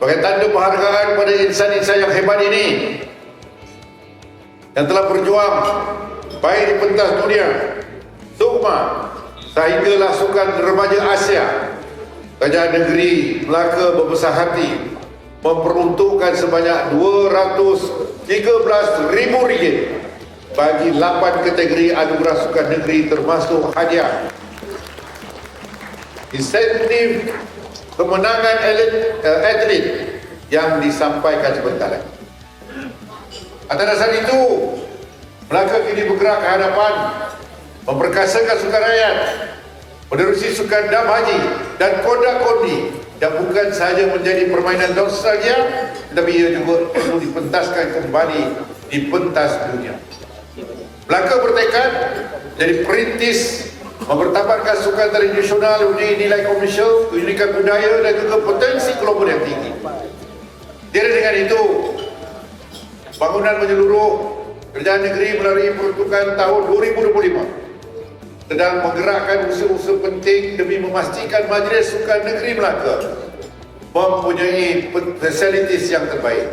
Sebagai tanda penghargaan pada insan-insan yang hebat ini yang telah berjuang baik di pentas dunia, Sukma, sehinggalah sukan remaja Asia. Kerajaan negeri Melaka berbesar hati memperuntukkan sebanyak 213 ribu ringgit bagi 8 kategori anugerah sukan negeri termasuk hadiah insentif kemenangan elit, uh, atlet yang disampaikan sebentar lagi. Atas dasar itu, Melaka kini bergerak ke hadapan memperkasakan sukan rakyat menerusi sukan dam haji dan kodak kondi yang bukan sahaja menjadi permainan nostalgia tetapi ia juga perlu dipentaskan kembali di pentas dunia. Melaka bertekad jadi perintis mempertabatkan sukan tradisional mempunyai nilai komersial, keunikan budaya dan juga potensi global yang tinggi. Tidak dengan itu, bangunan menyeluruh kerajaan negeri melalui peruntukan tahun 2025 sedang menggerakkan usaha-usaha penting demi memastikan Majlis Sukan Negeri Melaka mempunyai fasilitis yang terbaik.